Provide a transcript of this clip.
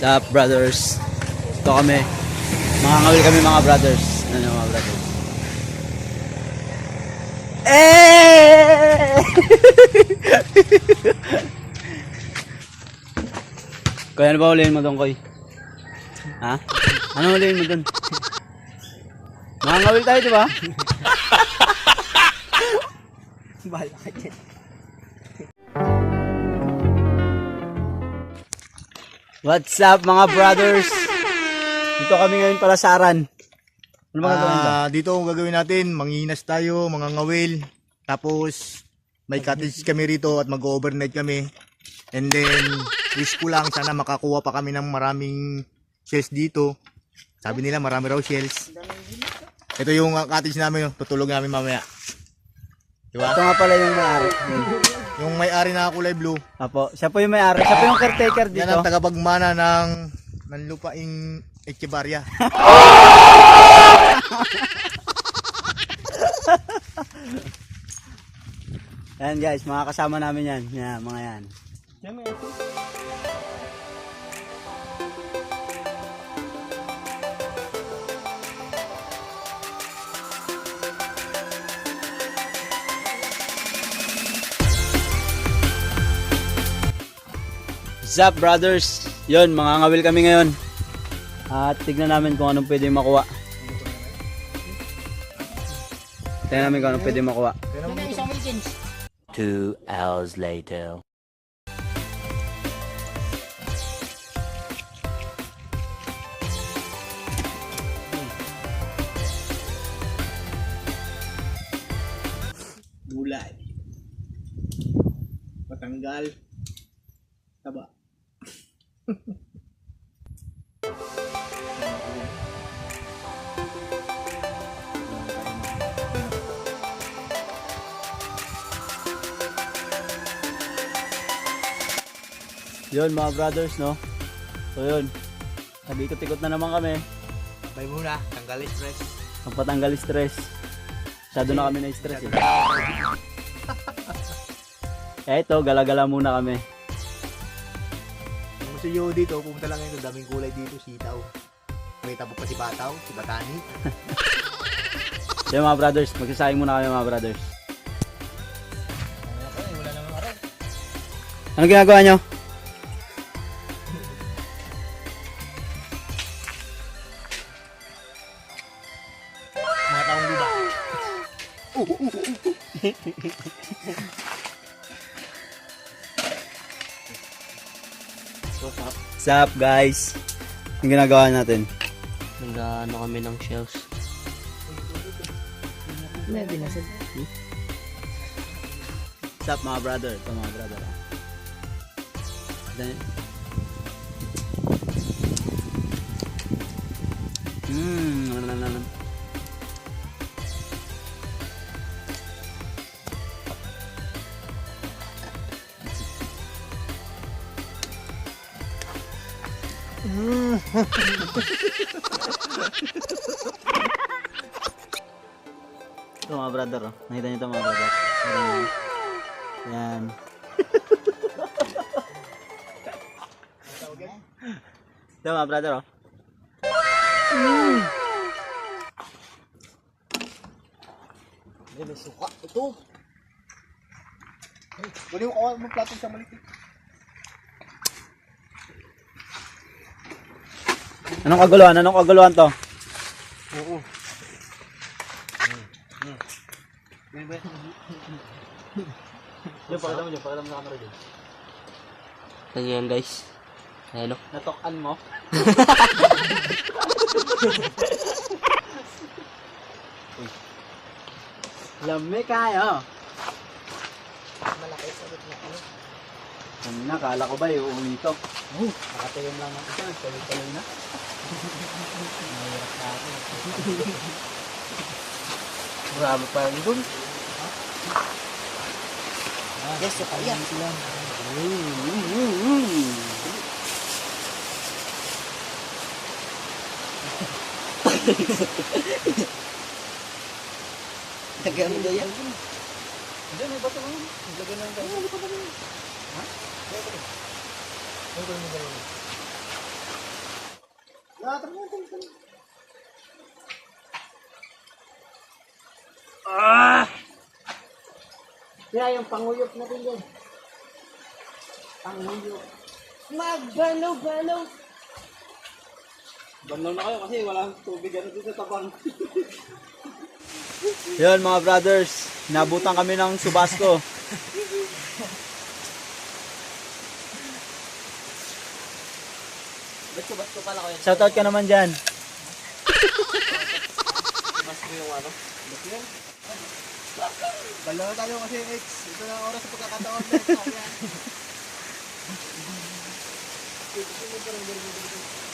What's up, brothers? Ito kami. Mga ngawil kami, mga brothers. Ano mga brothers? Eh! Koy, ano ba ulihin mo doon, Koy? Ha? Ano ulihin mo doon? Mga ngawil tayo, di ba? Bahala ka dyan. What's up, mga brothers? Dito kami ngayon para sa Aran. Ano ba gagawin ba? Ah, dito ang gagawin natin, manginas tayo, mga ngawil. Tapos may cottage kami rito at mag-overnight kami. And then wish ko lang sana makakuha pa kami ng maraming shells dito. Sabi nila marami raw shells. Ito yung ah, cottage namin, oh. tutulog namin mamaya. Diba? Ito nga pala yung may-ari. Yung may-ari na kulay blue, Apo, siya po yung may-ari. Siya po yung caretaker dito. yan ang tagapagmana ng ng lupaing Echevarria. Yan guys, mga kasama namin yan. Yan, mga yan. Zap brothers, yon mga ngawil kami ngayon. At tignan namin kung anong pwede makuha. Tignan namin kung anong pwede makuha. Two hours later. Gulay. Patanggal. Taba. Yun mga brothers, no? So yun. Nag-ikot-ikot na naman kami. Bay muna, tanggal stress. Ang patanggal stress. Masyado na kami na-stress eh. eh ito, gala-gala muna kami. Gusto nyo dito, pumunta lang ngayon. Daming kulay dito, sitaw. May tabok pa si Bataw, si Batani. Yun mga brothers, magsasayang muna kami mga brothers. Ano ginagawa nyo? Mga taong diba? What's up guys? Ang ginagawa natin? Nag-ano kami ng shells. May binasag. What's up mga brother? Ito mga brother. ah. Then, Ito mga brother, oh. Nakita niyo ito mga brother. Ayan. Yan. ito mga brother, oh. Ay, may suka. Ito. Wala yung kawan mo plato sa maliit. Anong kaguluhan? Anong kaguluhan to? Oo. Yung pakita mo dyan, pakita mo sa camera dyan. Ayan guys. Ayan o. Natokan mo? Lami kayo. Malaki sa gitna. Ano? Ano na, kala ko ba yung uuwi to? Oh, nakatayon lang ako siya. Tuloy-tuloy na. Mahirap sa akin. Grabe pa rin dun. Yes, yung kaya. Lagyan mo yan. Hindi, may bato naman. Lagyan na lang tayo. Kaya yung panguyok natin doon. Panguyok. Magbalo-balo. Banlaw na kayo kasi walang tubig ano dito sa tabang. Yun mga brothers, nabutan kami ng Subasco. Ba't ko pala ko yun? Shoutout ka naman dyan. Mas ko yung ano? Dalawa tayo kasi X. Ito na oras sa pagkakataon na X.